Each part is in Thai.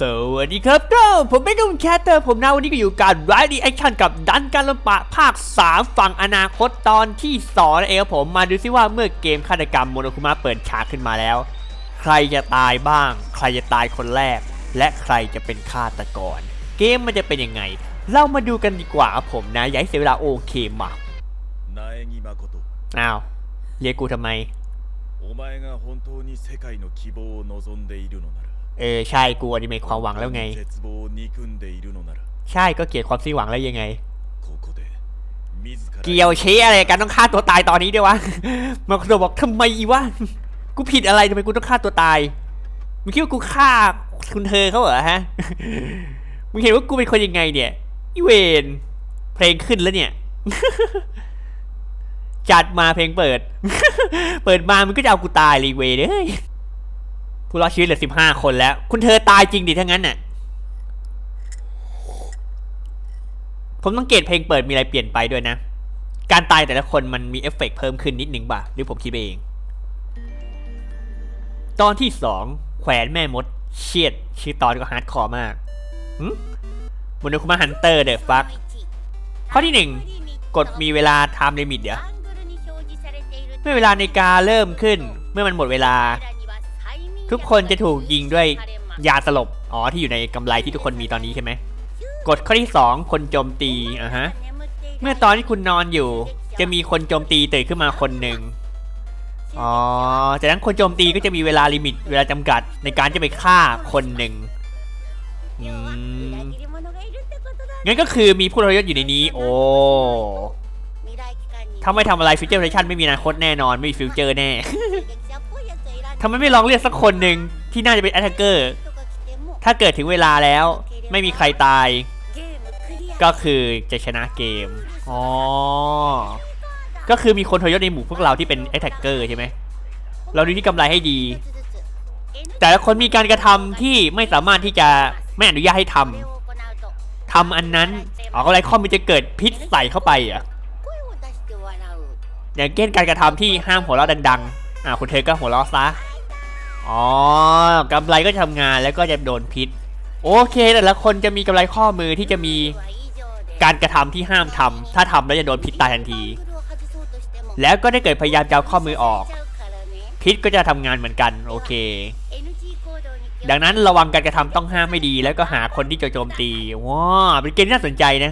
สวัสดีครับก็ผมไม่ต้องแคสเตอร์ผมนะวันนี้ก็อยู่การไรดีแอคชั่นกับดันการลำปะภาค 3 ฝั่งอนาคตตอนที่2นั่นเองครับผมมาดูซิว่าเมื่อเกมฆาตกรรมโมโนคุมะเปิดฉากขึ้นมาแล้ว ใครจะตายบ้าง ใครจะตายคนแรก และใครจะเป็นฆาตกร เกมมันจะเป็นยังไง เรามาดูกันดีกว่าครับผมนะอย่าให้เสียเวลาโอเคมา 苗木誠 อ้าวเรียกกูทำไม お前が本当に世界の希望を望んでいるのなら เออใช่กูอนิเมะความหวังแล้วไง ใช่ก็เกลียดความสิ้นหวังแล้วยังไง เกี่ยวเชียอะไรกันต้องฆ่าตัวตายตอนนี้ด้วยวะมาโดบอกทำไมอีวะกูผิดอะไรทำไมกูต้องฆ่าตัวตายมึงคิดว่ากูฆ่าคุณเธอเขาเหรอฮะมึงเห็นว่ากูเป็นคนยังไงเนี่ยอีเวนเพลงขึ้นแล้วเนี่ยจัดมาเพลงเปิด เปิดมามันก็จะเอากูตายเลยเวเด้ย ผู้รอดชีวิตเหลือสิบห้าคนแล้ว คุณเธอตายจริงดิทั้างั้นน่ะ ผมต้องเกตเพลงเปิดมีอะไรเปลี่ยนไปด้วยนะ การตายแต่ละคนมันมีเอฟเฟกต์เพิ่มขึ้นนิดหนึ่งป่ะหรือผมคิดไปเอง ตอนที่สองแขวนแม่มด เชียดชื่อตอนก็ฮาร์ดคอร์มากหึมนุคุมาฮันเตอร์เดอะฟักข้อที่หนึ่งกดมีเวลา time limit เดี๋ยวเมื่อเวลาในการเริ่มขึ้น เมื่อมันหมดเวลา ทุกคนจะถูกยิงด้วยยาสลบ อ๋อที่อยู่ในกำไรที่ทุกคนมีตอนนี้ใช่ไหมกฎข้อที่ 2 คนโจมตีอะฮะ เมื่อตอนที่คุณนอนอยู่ จะมีคนโจมตีตื่นขึ้นมาคนหนึ่งอ๋อจากนั้นคนโจมตีก็จะมีเวลาลิมิต เวลาจำกัดในการจะไปฆ่าคนหนึ่งงั้นก็คือมีผู้ทรยศอยู่ในนี้ โอ้ถ้าไม่ทำอะไรฟิวเจอร์เรชั่นไม่มีอนาคตแน่นอน ไม่มีฟิวเจอร์แน่ ทำไมไม่ลองเรียกสักคนหนึ่งที่น่าจะเป็นแอตแทกเกอร์ ถ้าเกิดถึงเวลาแล้ว ไม่มีใครตาย ก็คือจะชนะเกม อ๋อ ก็คือมีคนทรยศในหมู่พวกเราที่เป็นแอตแทกเกอร์ใช่ไหม เราดูที่กำไรให้ดี แต่ละคนมีการกระทำที่ไม่สามารถที่จะไม่อนุญาตให้ทำทำอันนั้นอ๋อกำไรข้อมันจะเกิดพิษใส่เข้าไปอะอย่างเช่นการกระทำที่ห้ามหัวเราะดังๆ อ่าคุณเธอก็หัวเราะซะอ๋อกำไรก็จะทำงานแล้วก็จะโดนพิษ โอเค แต่ละคนจะมีกำไรข้อมือที่จะมีการกระทำที่ห้ามทำถ้าทำแล้วจะโดนพิษตายทันที แล้วก็ได้เกิดพยายามจะเอาข้อมือออก พิษก็จะทำงานเหมือนกัน โอเค ดังนั้นระวังการกระทำต้องห้ามไม่ดี แล้วก็หาคนที่จะโจมตีว้าเป็นเกมที่น่าสนใจนะ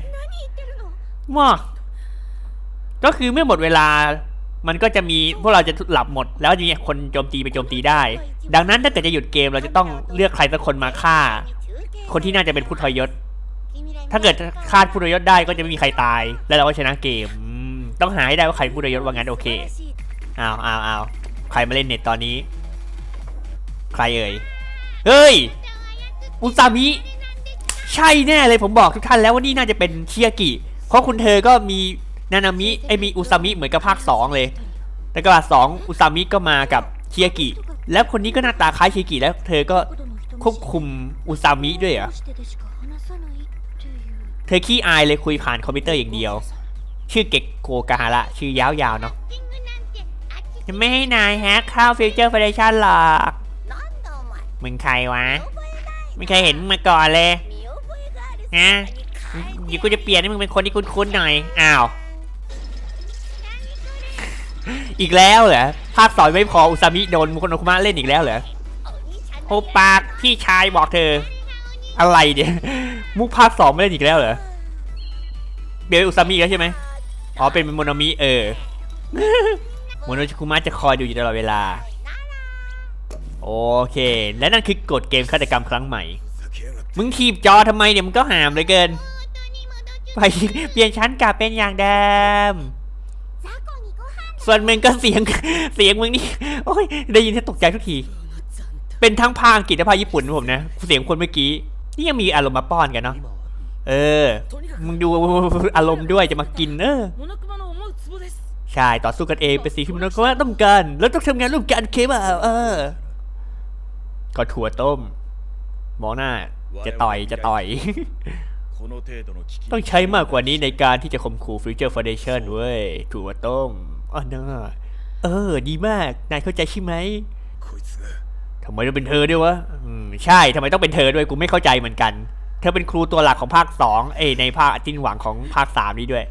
ว้าก็คือเมื่อหมดเวลา มันก็จะมีพวกเราจะหลับหมด แล้วจะมีคนโจมตีไปโจมตีได้ ดังนั้นถ้าเกิดจะหยุดเกมเราจะต้องเลือกใครสักคนมาฆ่า คนที่น่าจะเป็นผู้ทรยศ ถ้าเกิดฆ่าผู้ทรยศได้ก็จะไม่มีใครตาย แล้วเราก็ชนะเกมอืมต้องหาให้ได้ว่าใครผู้ทรยศว่างั้นโอเคอ้าวอ้าวอ้าวใครมาเล่นเน็ตตอนนี้ ใครเอ่ย เฮ้ย อุซามิ ใช่แน่เลยผมบอกทุกท่านแล้วว่านี่น่าจะเป็นเชียกิ เพราะคุณเธอก็มี นานามิไอยมีอุซามิเหมือนกับภาค 2 เลยแต่กระบาดสองอุซามิก็มากับเชียกิ แล้วคนนี้ก็หน้าตาคล้ายเชียกิแล้วเธอก็ควบคุมอุซามิด้วยเหรอเธอขี้อายเลยคุยผ่านคอมพิวเตอร์อย่างเดียว ชื่อเก็กโกกาฮาระชื่อยาวๆเนาะจะไม่ให้นายแฮกเข้าฟิวเจอร์เฟเดชั่นหรอกมึงใครวะไม่เคยเห็นมึงมาก่อนเลยฮะเดี๋ยวกูจะเปลี่ยนให้มึงเป็นคนที่คุ้นๆหน่อย อ้าว อีกแล้วเหรอ ภาคสอนไม่พออุซามิโดนมุคนโนคุมะเล่นอีกแล้วเหรอโฮปากพี่ชายบอกเธอ อะไรเนี่ย มุกภาคสองไม่เล่นอีกแล้วเหรอเบลอุซามิอีกแล้วใช่ไหมอ๋อเป็นโมโนมิเออโมโนคุมะจะคอยดูอยู่ตลอดเวลา โอเค และนั่นคือกฎเกมฆาตกรรมครั้งใหม่ มึงถีบจอทำไมเนี่ยมึงก็หามเหลยเกิน ไปเปลี่ยนชั้นกลับเป็นอย่างเดิม ส่วนมึงก็เสียงเสียงมึงนี่โอ้ยได้ยินแทบตกใจทุกที เป็นทั้งภาคอังกฤษและภาคญี่ปุ่นผมนะเสียงคนเมื่อกี้ นี่ยังมีอารมณ์มาป้อนกันเนาะเออ มึงดูอารมณ์ด้วยจะมากินเออใช่ต่อสู้กันเองเป็นสิ่งที่มนุษย์ว่าต้องการแล้วต้องทำงานร่วมกันเคมาเออ ก็ถั่วต้มหมอหน้า จะต่อยจะต่อย ต้องใช้มากกว่านี้ในการที่จะข่มขู่ฟิวเจอร์ฟอนเดชั่นเว้ยถั่วต้ม อ๋อเนอะเออ ดีมาก นายเข้าใจใช่ไหมทำไมต้องเป็นเธอด้วยวะใช่ทำไมต้องเป็นเธอด้วย กูไม่เข้าใจเหมือนกัน เธอเป็นครูตัวหลักของภาคสอง เอในภาคจินหวังของภาคสามนี้ด้วย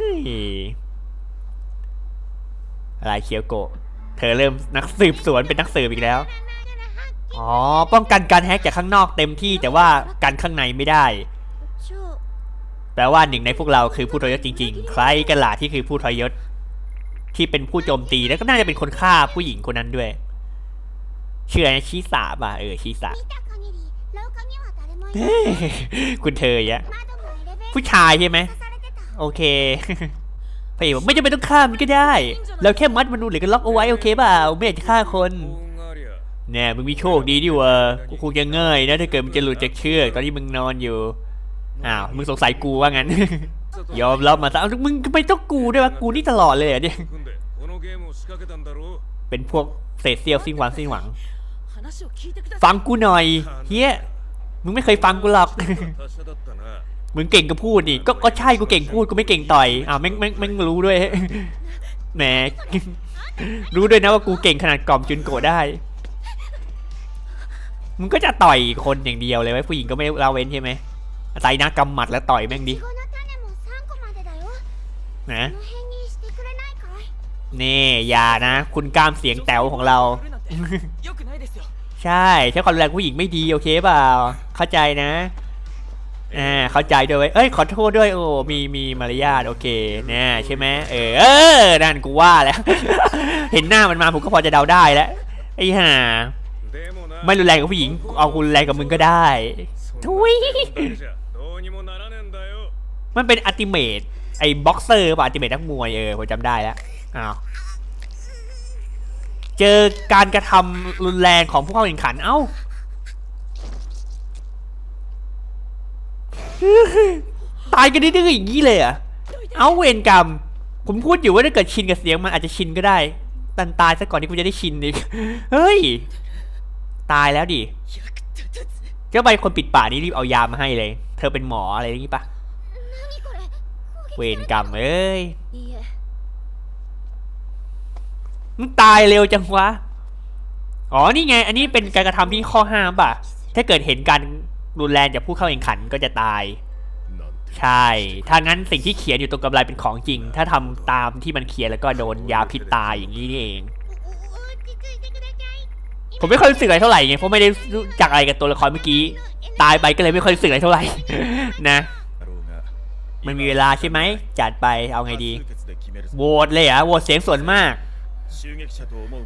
นี่ อะไรเคียวโกเธอเริ่มนักสืบสวนเป็นนักสืบอีกแล้ว อ๋อ ป้องกันการแฮกจากข้างนอกเต็มที่แต่ว่ากันข้างในไม่ได้ แปลว่าหนึ่งในพวกเราคือผู้ทรยศจริง ๆ ใครกันล่ะที่คือผู้ทรยศ ที่เป็นผู้โจมตีแล้วก็น่าจะเป็นคนฆ่าผู้หญิงคนนั้นด้วย เชื่อนะชิสาบ่ะเออชิสาคุณเธอยะ ผู้ชายใช่ไหมโอเคพระเกบอกไม่จำเป็นต้องฆ่ามันก็ได้ เราแค่มัดมันหรือก็ล็อกเอาไว้โอเคเปล่าไม่อยากจะฆ่าคนเนี่ยมึงมีโชคดีดิวะกูคงจะเงยนะถ้าเกิดมึงจะหลุดจากเชือกตอนที่มึงนอนอยู่อ้าวมึงสงสัยกูว่างั้น ยอมรับมาซะมึงไปต้องกูด้วยวะกูนี่ตลอดเลยเนี่ย เป็นพวกเศษเสียวสิ้นหวังสิ้นหวัง ฟังกูหน่อยเฮียมึงไม่เคยฟังกูหรอกมึงเก่งก็พูดดิก็ก็ใช่กูเก่งพูดกูไม่เก่งต่อยอ่าแม่งแม่งแม่งรู้ด้วยแหมรู้ด้วยนะว่ากูเก่งขนาดกล่อมจุนโกได้ มึงก็จะต่อยคนอย่างเดียวเลยไว้ผู้หญิงก็ไม่ลาเว้นใช่ไหมตายนะกำหมัดแล้วต่อยแม่งดินะ นี่อย่านะ คุณกล้ามเสียงแต๋วของเรา ใช่ใช้ความรุนแรงผู้หญิงไม่ดีโอเคเปล่า เข้าใจนะอ่าเข้าใจด้วยเอ้ยขอโทษด้วยโอ้มีมีมารยาทโอเคเนี่ยใช่ไหมเออเออนั่นกูว่าแล้ว เห็นหน้ามันมาผมก็พอจะเดาได้แล้วไอ้ห่าไม่รุนแรงกับผู้หญิงเอาคุณแรงกับมึงก็ได้ทุยมันเป็นอัติเมตไอ้บ็อกเซอร์ป่ะอัติเมตนักมวยเออผมจำได้แล้ว เจอการกระทำรุนแรงของผู้เข้าแข่งขัน เอ้า ตายกันดื้ออย่างนี้เลยเหรอ เอ้าเวรกรรม ผมพูดอยู่ว่าถ้าเกิดชินกับเสียงมันอาจจะชินก็ได้ ตันตายซะก่อนที่กูจะได้ชินอีก เฮ้ย ตายแล้วดิ เจ้าใบคนปิดป่านี่รีบเอายามาให้เลย เธอเป็นหมออะไรอย่างนี้ปะ เวรกรรมเอ้ย มันตายเร็วจังวะ อ๋อ นี่ไง อันนี้เป็นการกระทำที่ข้อห้ามป่ะ ถ้าเกิดเห็นการรุนแรงจากผู้เข้าแข่งขันก็จะตาย ใช่ ถ้างั้นสิ่งที่เขียนอยู่ตรงกำไรเป็นของจริง ถ้าทำตามที่มันเขียนแล้วก็โดนยาพิษตายอย่างนี้นี่เอง ผมไม่ค่อยรู้สึกอะไรเท่าไหร่ไง เพราะไม่ได้รู้จักอะไรกับตัวละครเมื่อกี้ ตายไปก็เลยไม่ค่อยรู้สึกอะไรเท่าไหร่ นะ มันมีเวลาใช่ไหม จัดไป เอาไงดี โหวตเลยเหรโหวตเสียงส่วนมาก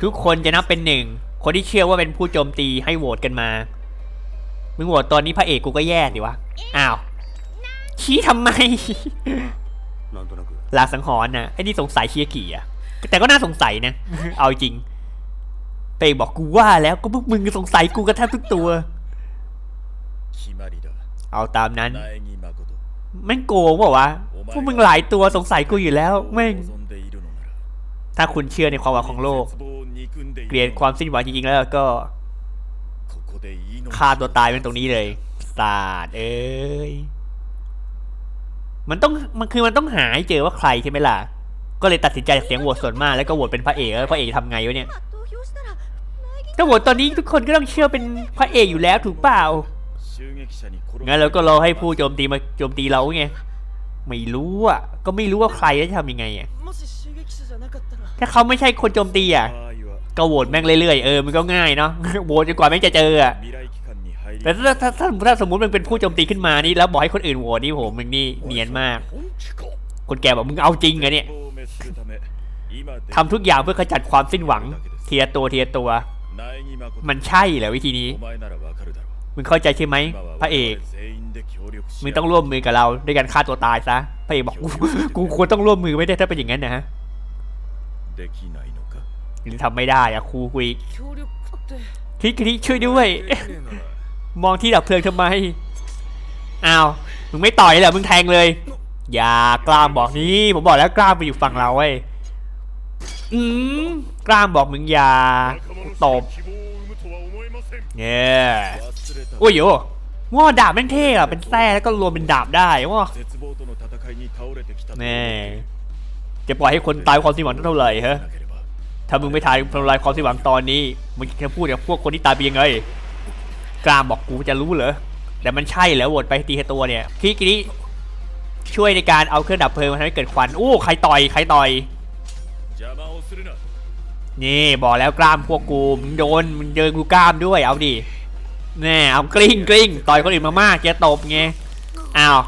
ทุกคนจะนับเป็นหนึ่ง คนที่เชื่อว่าเป็นผู้โจมตีให้โหวตกันมา มึงโหวตตอนนี้พระเอกกูก็แย่ดิวะ อ้าว ชี้ทำไม ลาสังหอนนะไอ้นี่สงสัยเชียกี่อะแต่ก็น่าสงสัยนะ เอาจริงเตยบอกกูว่าแล้วก็พวกมึงสงสัยกูกระแทบทุกตัว เอาตามนั้นแม่งโกงเปล่าวะ พวกมึงหลายตัวสงสัยกูอยู่แล้วแม่ง ถ้าคุณเชื่อในความหวังของโลก เกลียดความสิ้นหวังจริงๆ แล้วก็ฆ่าตัวตายเป็นตรงนี้เลยสาดเอ้ย มันต้องมันคือมันต้องหาให้เจอว่าใครใช่ไหมล่ะ ก็เลยตัดสินใจเสียงโหวตส่วนมากแล้วก็โหวตเป็นพระเอกแล้วพระเอกทำไงวะเนี่ยก็โหวตตอนนี้ทุกคนก็ต้องเชื่อเป็นพระเอกอยู่แล้วถูกเปล่างั้นเราก็รอให้ผู้โจมตีมาโจมตีเราไง ไม่รู้อะ ก็ไม่รู้ว่าใครจะทำยังไงอะ ถ้าเขาไม่ใช่คนโจมตีอะ ก็โหวตแม่งเรื่อยๆ เออ มันก็ง่ายเนาะ โหวตจนกว่าแม่งจะเจออะ แต่ถ้าถ้าถ้าสมมติมันเป็นผู้โจมตีขึ้นมานี่แล้วบอกให้คนอื่นโหวตนี่ผมมึงนี่เนียนมาก คนแกบอกมึงเอาจริงไงเนี่ยทำทุกอย่างเพื่อขจัดความสิ้นหวังเทียตัวเทียตัว มันใช่เหรอวิธีนี้ มึงเข้าใจใช่ไหมพระเอก มึงต้องร่วมมือกับเราด้วยการฆ่าตัวตายซะ พระเอกบอกกูควรต้องร่วมมือไม่ได้ถ้าเป็นอย่างนั้นนะฮะหรือทำไม่ได้อะครูกุยคิกคิดช่วยด้วย มองที่ดับเพลิงทำไม อ้าว มึงไม่ต่อยเหรอ มึงแทงเลย อย่ากล้ามบอกนี่ผมบอกแล้วกล้ามไปอยู่ฝั่งเราเว้ย อืมกล้ามบอกมึงอย่าตบเนี่ย โอ้ยโยว่ดาบแม่งเท่อะเป็นแส้แล้วก็รวมเป็นดาบได้ว่าแน่จะปล่อยให้คนตายความสิ้หวังเท่าไหร่ฮะถ้ามึงไม่ทายทำลายความสิ้หวังตอนนี้มึงจะพูดกับพวกคนที่ตายไปยังไงกรามบอกกูจะรู้เหรอแต่มันใช่แล้วโหวตไปตีตัวเนี่ยพี่กนี้ช่วยในการเอาเครื่องดับเพลิงมาทำให้เกิดควันอู้ใครต่อยใครต่อยนี่บอกแล้วกล้ามพวกกูมึงโดนมึงเจอกูกล้ามด้วยเอาดิ แน่เอากลิ้งกลิ้งต่อยคนอื่นมามากแกตบไงอ้าว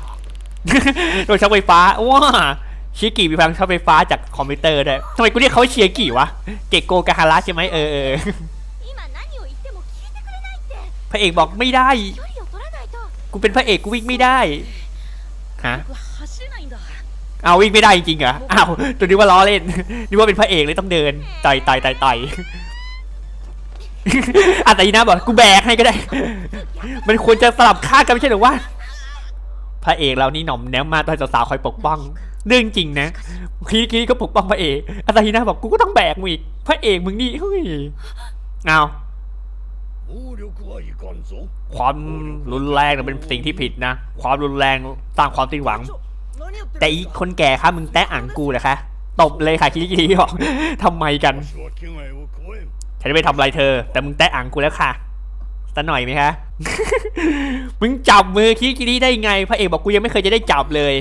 โดนช็อไฟฟ้าว้าชิกิมีพลังช็อไฟฟ้าจากคอมพิวเตอร์ด้ยทำไมกูเรียกเขาเชียกิวะเกโกกาฮาระใช่ไหมเออเออพระเอกบอกไม่ได้ กูเป็นพระเอกกูวิ่งไม่ได้ฮะเอาวิ่งไม่ได้จริงเหรออ้าวตัวนี้ว่าล้อเล่นนี่ว่าเป็นพระเอกเลยต้องเดินไต่ไต่ไต่ อาตยีนาบอกกูแบกให้ก็ได้ มันควรจะสลับค่ากันไม่ใช่หรือว่า พระเอกเรานี่หน่อมแนมมาตอนสาวๆคอยปกป้อง เรื่องจริงนะคีรีก็ปกป้องพระเอกอาตยีนาบอกกูก็ต้องแบกมึงอีก พระเอกมึงนี่เฮ้ยเอาความรุนแรงเป็นสิ่งที่ผิดนะ ความรุนแรงสร้างความติดหวัง แต่อีคนแก่คะมึงแตะอ่างกูเหรอคะ ตบเลยค่ะคิริกิริบอกทำไมกัน ฉันจะไปทำอะไรเธอ แต่มึงแตะอ่างกูแล้วค่ะสักหน่อยไหมคะ มึงจับมือคีกี้ได้ไง พระเอกบอกกูยังไม่เคยจะได้จับเลย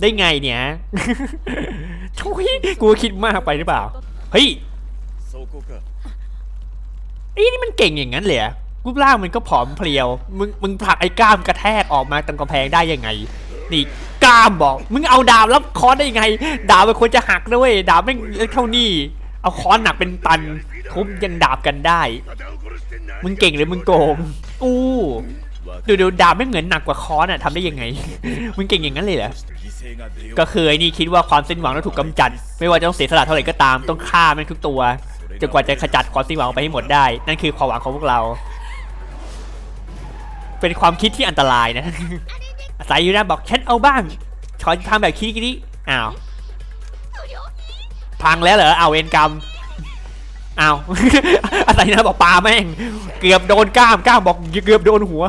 ได้ไงเนี่ยทุยกูคิดมากไปหรือเปล่า เฮ้ยไอ้นี่มันเก่งอย่างนั้นเหรอรูปร่างมันก็ผอมเพลียว มึงมึงผลักไอ้กล้ามกระแทกออกมาตรงกำแพงได้ยังไง นี่กล้ามบอก มึงเอาดาบรับคอได้ยังไง ดาบมันควรจะหักด้วย ดาบไม่เท่านี้ เอาค้อนหนักเป็นตันทุบยังดาบกันได้ มึงเก่งหรือมึงโกง อู้ ดูดูดาบไม่เหมือนหนักกว่าค้อนอะทำได้ยังไง มึงเก่งอย่างนั้นเลยเหรอ ก็คือไอ้นี่คิดว่าความสิ้นหวังต้องถูกกำจัด ไม่ว่าจะต้องเสียสละเท่าไหร่ก็ตาม ต้องฆ่ามันทุกตัวจนกว่าจะขจัดความสิ้นหวังไปให้หมดได้ นั่นคือความหวังของพวกเรา เป็นความคิดที่อันตรายนะสายยูน่าบอกฉันเอาบ้างชอทำแบบคิดกี้อ้าว พังแล้วเหรอเอาเวนกรรมเอาอะไรนะบอกปลาแม่ง เกือบโดนก้ามก้ามบอกเกือบโดนหัว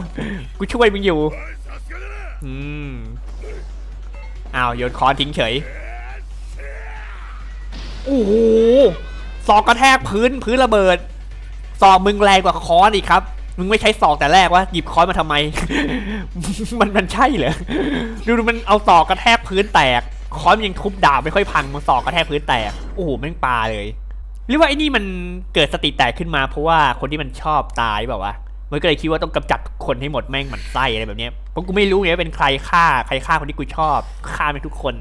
กูช่วยมึงอยู่ อืมเอาโยนคอนทิ้งเฉย โอ้โหสอกกระแทกพื้นพื้นระเบิดสอกมึงแรงกว่าคอนอีกครับ มึงไม่ใช้สอกแต่แรกวะหยิบคอนมาทำไม มันมันใช่เหรอ ดูดูมันเอาสอกกระแทกพื้นแตก ค้อนมันยังทุบดาบไม่ค่อยพังมันสอกกระแทกพื้นแตกโอ้โหแม่งปลาเลยหรือว่าไอ้นี่มันเกิดสติแตกขึ้นมาเพราะว่าคนที่มันชอบตายแบบว่ามันก็เลยคิดว่าต้องกำจัดทุกคนให้หมดแม่งหมันไส้อะไรแบบเนี้ยเพราะกูไม่รู้ไงว่าเป็นใครฆ่าใครฆ่าคนที่กูชอบฆ่าไปทุกคน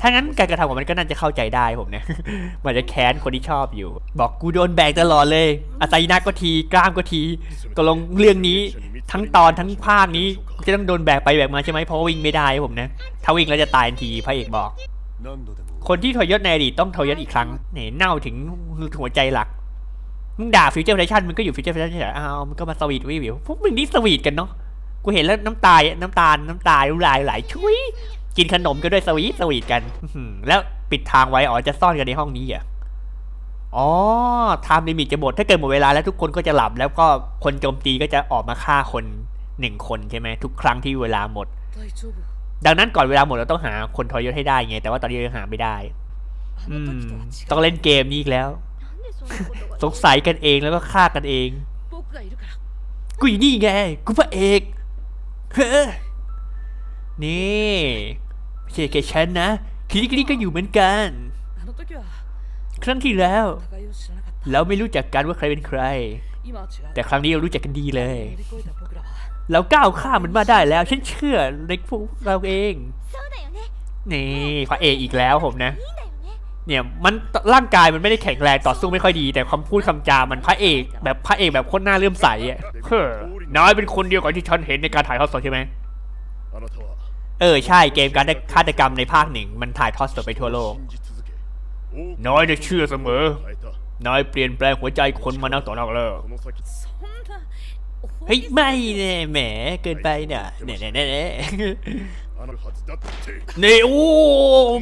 ถ้างั้นการกระทำของมันก็น่าจะเข้าใจได้ผมเนี่ย มันจะแค้นคนที่ชอบอยู่ บอกกูโดนแบกตลอดเลยอาไซนาก็ทีกล้ามก็ที ก็ลงเรื่องนี้ทั้งตอนทั้งภาคนี้จะต้องโดนแบกไปแบกมาใช่ไหมเพราะวิ่งไม่ได้ผมนะ ถ้าวิ่งแล้วจะตายทันทีพระเอกบอก คนที่ทอยศในอดีตต้องทอยศอีกครั้งเนี่ยเน่าถึงหัวใจหลักมึงด่าฟิวเจอร์เฟชันมึงก็อยู่ฟิวเจอร์เฟชันเฉยอ้าวมันก็มาสวีทวิวพวกมึงนี่สวีทกันเนาะกูเห็นแล้วน้ำตาน้ำตา น้ำตาไหลไหลช่วย กินขนมกันด้วยสวีทสวีทกันแล้วปิดทางไว้อ๋อจะซ่อนกันในห้องนี้อะอ๋อไทม์ลิมิตจะหมดถ้าเกิดหมดเวลาแล้วทุกคนก็จะหลับ แล้วก็คนโจมตีก็จะออกมาฆ่าคนหนึ่งคนใช่ไหมทุกครั้งที่เวลาหมด ดังนั้นก่อนเวลาหมดเราต้องหาคนทรยศให้ได้ไง แต่ว่าตอนนี้ยังหาไม่ได้ต้องเล่นเกมนี้อีกแล้ว สงสัยกันเองแล้วก็ฆ่ากันเอง กูอยู่นี่ไง กูพระเอกเฮ้ นี่เม่ใช่แค่ฉันนะคิริคิก็อยู่เหมือนกัน ครั้งที่แล้ว เราไม่รู้จักกันว่าใครเป็นใคร แต่ครั้งนี้เรารู้จักกันดีเลย เราก้าวข้ามมันมาได้แล้ว ฉันเชื่อในพวกเราเอง นี่พระเอกอีกแล้วผมนะ เนี่ยมันร่างกายมันไม่ได้แข็งแรงต่อสู้ไม่ค่อยดี แต่คำพูดคำจามันพระเอกแบบพระเอกแบบคนหน้าเลื่อมใสอะเฮ้อน้อยเป็นคนเดียวกับที่ฉันเห็นในการถ่ายทอดสดใช่ไหม เออ ใช่เกมการฆาตกรรมในภาคหนึ่ง มันถ่ายทอดสดไปทั่วโลก น้อยจะเชื่อเสมอ น้อยเปลี่ยนแปลงหัวใจคนมานักต่อนักแล้วเฮ้ย ไม่เนี่ยแหมเกินไปเนี่ยเนี่ยเนี่ยเนี่ยนี่โอ้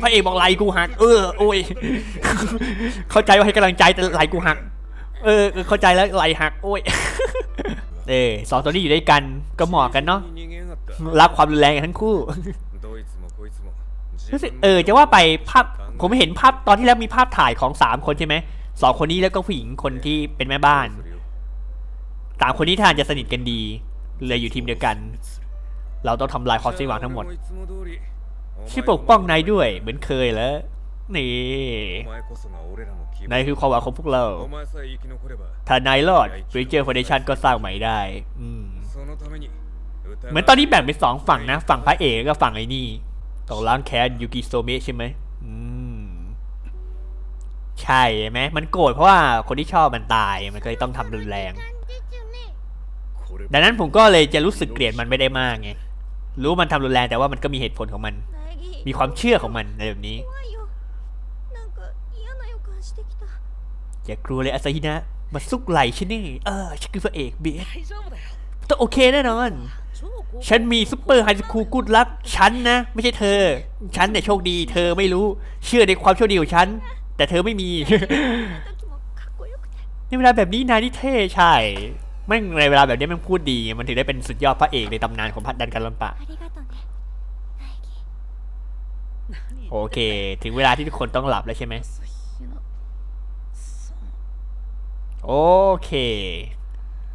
พระเอกบอกไหลกูหัก เออโอ้ยเข้าใจว่าให้กำลังใจแต่ไหลกูหัก เออ เข้าใจแล้วไหลหัก โอ้ยเออสองตัวนี้อยู่ด้วยกันก็เหมาะกันเนาะ รักความรุนแรงกันทั้งคู่เออจะว่าไปภาพผมเห็นภาพตอนที่แล้วมีภาพถ่ายของสามคนใช่ไหมสองคนนี้แล้วก็ผู้หญิงคนที่เป็นแม่บ้านสามคนนี้ท่านจะสนิทกันดีเลยอยู่ทีมเดียวกัน เราต้องทำลายความสิ้นหวังทั้งหมดช่ปกป้องนายด้วย เหมือนเคยแล้วนี่นายคือความหวังของพวกเรา ถ้านายรอดฟิเจอร์ฟอนเดชันก็สร้างใหม่ได้ อืม เหมือนตอนนี้แบ่งเป็นสองฝั่งนะ ฝั่งพระเอกกับฝั่งไอ้นี่ตกล้างแค้นยูกิโซเมะใช่ไหมอืมใช่ไหมมันโกรธเพราะว่าคนที่ชอบมันตายมันเลยต้องทำรุนแรง ดังนั้นผมก็เลยจะรู้สึกเกลียดมันไม่ได้มากไงรู้มันทำรุนแรงแต่ว่ามันก็มีเหตุผลของมัน มีความเชื่อของมันในแบบนี้อย่ากลัวเลยอาซาฮินะมาซุกไหลฉันนี่เออฉันคือพระเอกเบสต้องโอเคแน่นอน ฉันมีซุปเปอร์ไฮสคูลกูดลักฉันนะ ไม่ใช่เธอ ฉันเนี่ยโชคดี เธอไม่รู้ เชื่อในความโชคดีของฉัน แต่เธอไม่มี ในเวลาแบบนี้นายนี่เท่ใช่แม่งในเวลาแบบนี้มันพูดดี มันถึงได้เป็นสุดยอดพระเอกในตำนานของพัดดันกันลำปะโอเค ถึงเวลาที่ทุกคนต้องหลับแล้วใช่ไหมโอเค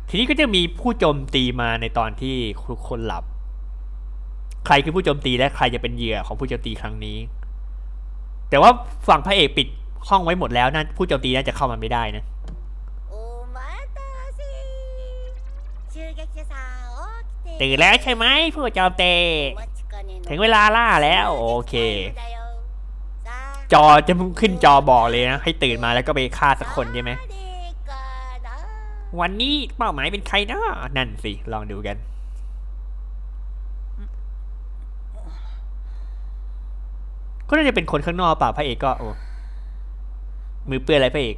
ทีนี้ก็จะมีผู้โจมตีมาในตอนที่ทุกคนหลับ ใครคือผู้โจมตีและใครจะเป็นเหยื่อของผู้โจมตีครั้งนี้ แต่ว่าฝั่งพระเอกปิดห้องไว้หมดแล้วนั่นผู้โจมตีน่าจะเข้ามาไม่ได้นะตื่นแล้วใช่ไหมผู้โจมตีถึงเวลาล่าแล้ว โอเค จอจะขึ้นจอบอกเลยนะให้ตื่นมาแล้วก็ไปฆ่าสักคนใช่ไหม วันนี้เป้าหมายเป็นใครนะนั่นสิ ลองดูกัน ก็น่าจะเป็นคนข้างนอกเปล่าพระเอกก็โอ้มือเปื้อนอะไรพระเอก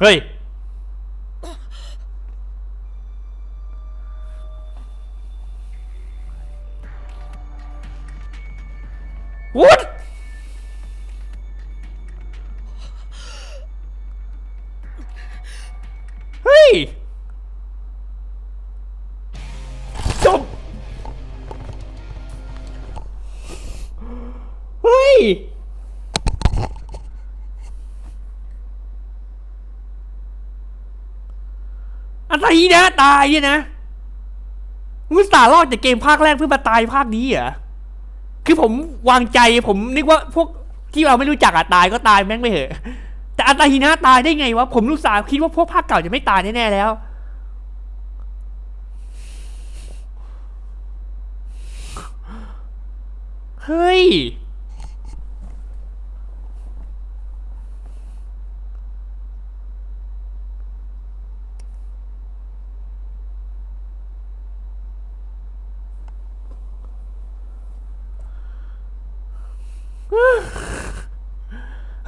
เฮ้ย อะไรนะตายเนี่ยนะมึงสารอดจากเกมภาคแรกเพื่อมาตายภาคนี้เหรอ คือผมวางใจผมนึกว่าพวกที่เราไม่รู้จักอะตายก็ตายแม่งไม่เหอะ แต่อัตาฮินะตายได้ไงวะ ผมรู้สาคิดว่าพวกภาคเก่าจะไม่ตายแน่ๆแล้ว เฮ้ย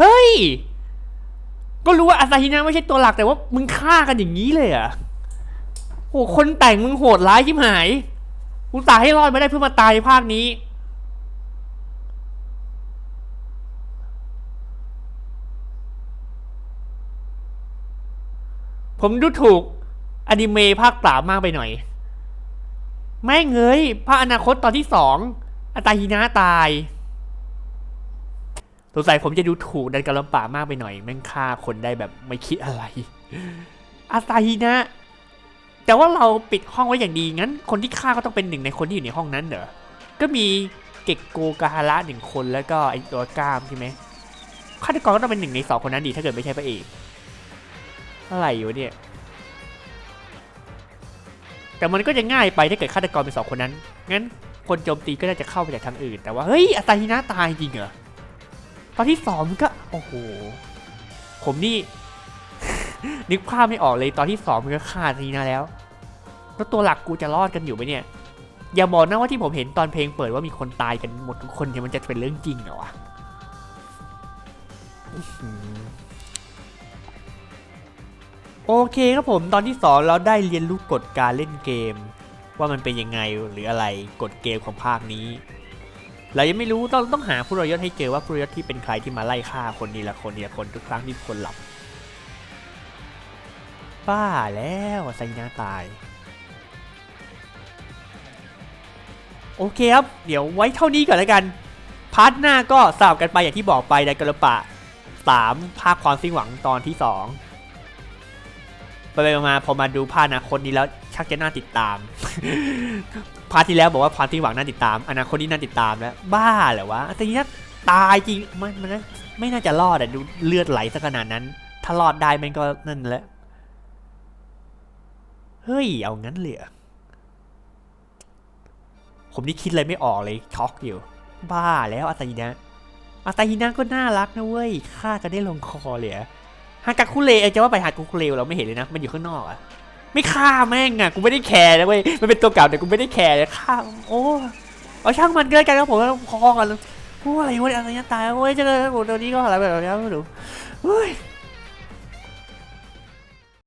เฮ้ย ก็รู้ว่าอาซาฮินะไม่ใช่ตัวหลักแต่ว่ามึงฆ่ากันอย่างนี้เลยเหรอะโหคนแต่งมึงโหดร้ายชิบหายอุตส่าห์ให้รอดไมาได้เพื่อมาตายในภาคนี้ ผมดูถูกอนิเมะภาคปราบมากไปหน่อย แม่งเอ้ยภาคอนาคตตอนที่สองอาตาฮินะตาย สงสัยผมจะดูถูกดันกระลำป่ามากไปหน่อย แม่งฆ่าคนได้แบบไม่คิดอะไร อาซาฮินะ แต่ว่าเราปิดห้องไว้อย่างดีงั้น คนที่ฆ่าก็ต้องเป็นหนึ่งในคนที่อยู่ในห้องนั้นเหรอ ก็มีเก็กโกกาฮาระหนึ่งคนแล้วก็ไอตัวกล้ามใช่ไหมฆาตกรก็ต้องเป็นหนึ่งในสองคนนั้นดีถ้าเกิดไม่ใช่พระเอกอะไรอยู่เนี่ย แต่มันก็จะง่ายไปถ้าเกิดฆาตกรเป็นสองคนนั้น งั้นคนโจมตีก็น่าจะเข้าไปจากทางอื่น แต่ว่าเฮ้ยอาซาฮินะตายจริงเหรอ ตอนที่สองมันก็โอ้โหผมนี่ นึกภาพไม่ออกเลยตอนที่สองมันก็ฆ่าทีนะแล้ว แล้วตัวหลักกูจะรอดกันอยู่ไหมเนี่ย อย่าบอกนะว่าที่ผมเห็นตอนเพลงเปิดว่ามีคนตายกันหมดทุกคนเนี่ยมันจะเป็นเรื่องจริงเหรอวะอื้อหือโอเคครับผมตอนที่สองเราได้เรียนรู้กฎการเล่นเกม ว่ามันเป็นยังไงหรืออะไรกฎเกมของภาคนี้ เรายังไม่รู้ต้องต้องหาผู้รอยศให้เจอว่าผู้รอยศที่เป็นใครที่มาไล่ฆ่าคนนี้ละคนนี้ละคนทุกครั้งที่คนหลับบ้าแล้วไซนาตาย โอเคครับ เดี๋ยวไว้เท่านี้ก่อนแล้วกัน พาร์ทหน้าก็สลับกันไปอย่างที่บอกไปในกระปะสามภาคความสิ้นหวังตอนที่สองไปไปมาพอมาดูภาคอนาคตนี้แล้ว ชักจะน่าติดตาม พาร์ทที่แล้วบอกว่าความสิ้นหวังน่าติดตาม อนาคตนี้น่าติดตามแล้ว บ้าเหรอวะแต่ทีนี้ตายจริงมันมันน่าไม่น่าจะรอดอะดูเลือดไหลสักขนาดนั้น ถ้ารอดได้มันก็นั่นแหละ เฮ้ย เอางั้นเลยเหรอผมนี่คิดอะไรไม่ออกเลยช็อกอยู่ บ้าแล้วอาตาฮินะอาตาฮินะก็น่ารักนะเว้ยฆ่ากันได้ลงคอเลยอะฮากาคุเลจะว่าไปฮากัคุเลเราไม่เห็นเลยนะ มันอยู่ข้างนอกอะ ไม่ฆ่าแม่งอะกูไม่ได้แคร์นะเว้ยมันเป็นตัวเก่าแต่กูไม่ได้แคร์เลยฆ่าโอ้เอาช่างมันก็แล้วกันครับผมคอกันโอ้อะไรวะอะไรเงี้ยตายโอ้ยเจอโอ้เดี๋ยวนี้ก็อะไรแบบนี้ไม่รู้เฮ้ย